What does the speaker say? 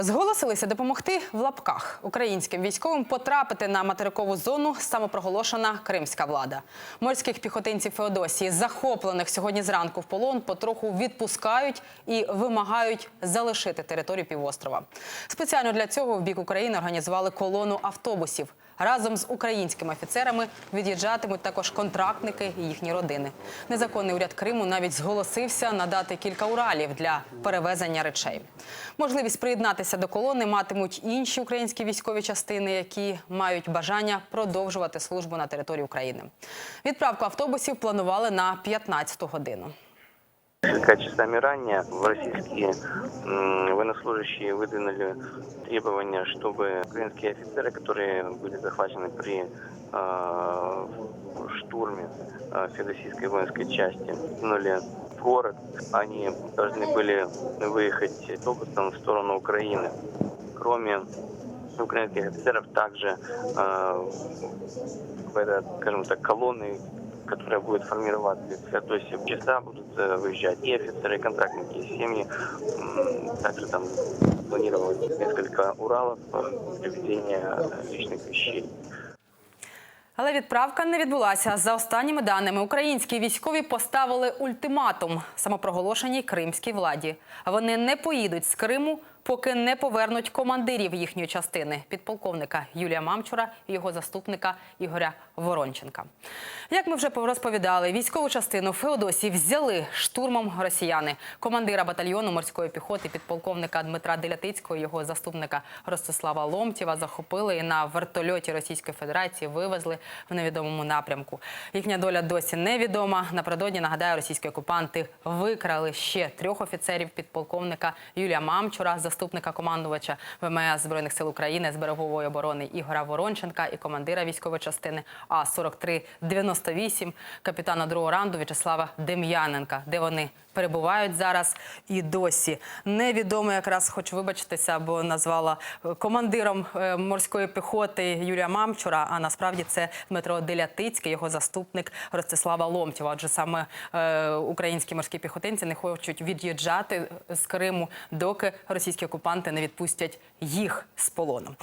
Зголосилися допомогти в лапках українським військовим потрапити на материкову зону самопроголошена кримська влада. Морських піхотинців Феодосії, захоплених сьогодні зранку в полон, потроху відпускають і вимагають залишити територію півострова. Спеціально для цього в бік України організували колону автобусів. Разом з українськими офіцерами від'їжджатимуть також контрактники і їхні родини. Незаконний уряд Криму навіть зголосився надати кілька уралів для перевезення речей. Можливість приєднатися до колони матимуть інші українські військові частини, які мають бажання продовжувати службу на території України. Відправку автобусів планували на 15-ту годину. Несколько часами ранее в российские военнослужащие выдвинули требования, чтобы украинские офицеры, которые были захвачены при э, штурме э, Федосийской воинской части, двинули в город. Они должны были выехать автобусом в сторону Украины. Кроме украинских офицеров, также э, в это, скажем так, колонны которая будет формироваться. То есть в часа будут э, выезжать и офицеры, и контрактники, и семьи. М, Также там планировалось несколько Уралов э, для ведения личных вещей. Але відправка не відбулася. За останніми даними, українські військові поставили ультиматум самопроголошеній кримській владі. Вони не поїдуть з Криму, поки не повернуть командирів їхньої частини підполковника Юлія Мамчура і його заступника Ігоря Воронченка. Як ми вже розповідали, військову частину Феодосії взяли штурмом росіяни. Командира батальйону морської піхоти підполковника Дмитра Делятицького, його заступника Ростислава Ломтєва захопили і на вертольоті Російської Федерації вивезли в невідомому напрямку. Їхня доля досі невідома. Напередодні нагадаю, російські окупанти викрали ще трьох офіцерів підполковника Юлія Мамчура, заступника командувача ВМС Збройних сил України з берегової оборони Ігора Воронченка і командира військової частини А 4398 капітана другого ранду В'ячеслава Дем'яненка, де вони перебувають зараз і досі. Невідомо якраз хочу вибачитися, бо назвала е, командиром е, морської піхоти Юрія Мамчура. А насправді це Дмитро Делятицький, його заступник Ростислава Ломтєва. Отже, саме е, українські морські піхотинці не хочуть від'їжджати з Криму, доки російські окупанти не відпустять їх з полону.